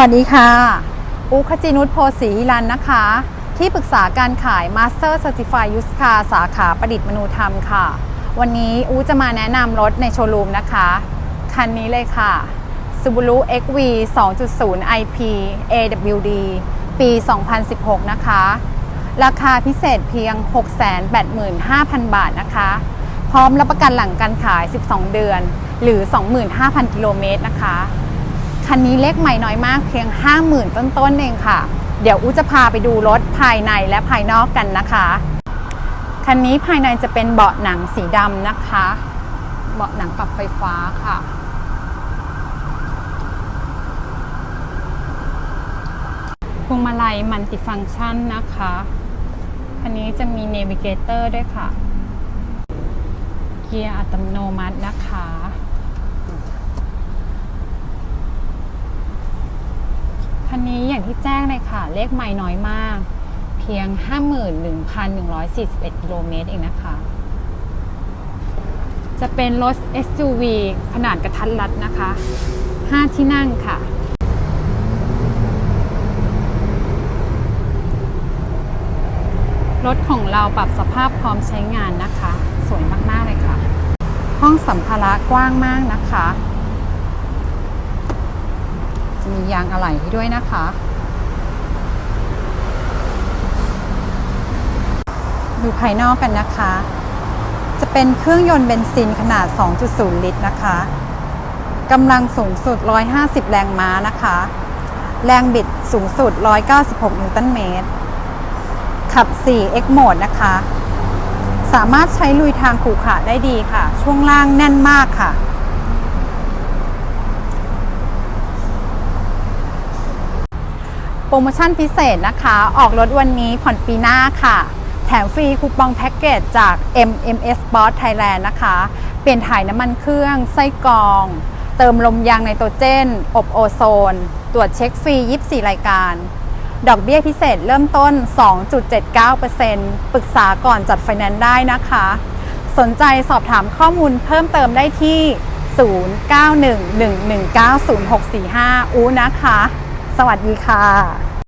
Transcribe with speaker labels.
Speaker 1: วัสดีค่ะ อุคจินุชโพสีรันนะคะ ที่ปรึกษาการขาย Master Certified Used Car สาขาประดิษฐ์มนูธรรมค่ะ วันนี้อูจะมาแนะนำรถในโชว์รูมนะคะ คันนี้เลยค่ะ Subaru XV 2.0 IP AWD ปี 2016 นะคะ ราคาพิเศษเพียง 685,000 บาทนะคะ พร้อมรับประกันหลังการขาย 12 เดือน หรือ 25,000 กิโลเมตรนะคะ คันนี้เล็กใหม่น้อยมากเพียง 50,000 ต้นๆเองค่ะ เดี๋ยวอูจะพาไปดูรถภายในและภายนอกกันนะคะ คันนี้ภายในจะเป็นเบาะหนังสีดำนะคะ เบาะหนังปรับไฟฟ้าค่ะพวงมาลัยมัลติฟังก์ชันนะคะ คันนี้จะมีเนวิเกเตอร์ด้วยค่ะ เกียร์อัตโนมัตินะคะ คันนี้อย่าง ที่แจ้งเลยค่ะ เลขไม่น้อยมาก เพียง 51,141กิโลเมตรเองนะคะ จะเป็นรถ SUV ขนาดกระทัดรัดนะคะ 5 ที่นั่งค่ะรถของเราปรับสภาพพร้อมใช้งานนะคะ สวยมาก ๆ เลยค่ะ ห้องสัมภาระกว้างมากนะคะ จะมียางอะไหล่ให้ด้วยนะคะ ดูภายนอกกันนะคะ จะเป็นเครื่องยนต์เบนซินขนาด 2.0 ลิตรนะคะกำลังสูงสุด 150 แรงม้านะคะ แรงบิดสูงสุด 196 นิวตันเมตร ขับ 4 X Mode นะคะ สามารถใช้ลุยทางขูขระได้ดีค่ะ ช่วงล่างแน่นมากค่ะโปรโมชั่นพิเศษนะคะ ออกรถวันนี้ผ่อนปีหน้าค่ะ แถมฟรีคูปองแพ็กเกจจาก MMS Sport Thailand นะคะ เปลี่ยนถ่ายน้ำมันเครื่อง ไส้กรอง เติมลมยางไนโตรเจน อบโอโซน ตรวจเช็คฟรี 24 รายการ ดอกเบี้ยพิเศษเริ่มต้น 2.79%ปรึกษาก่อนจัดไฟแนนซ์ได้นะคะ สนใจสอบถามข้อมูลเพิ่มเติมได้ที่ 0911190645 อูนะคะ สวัสดีค่ะ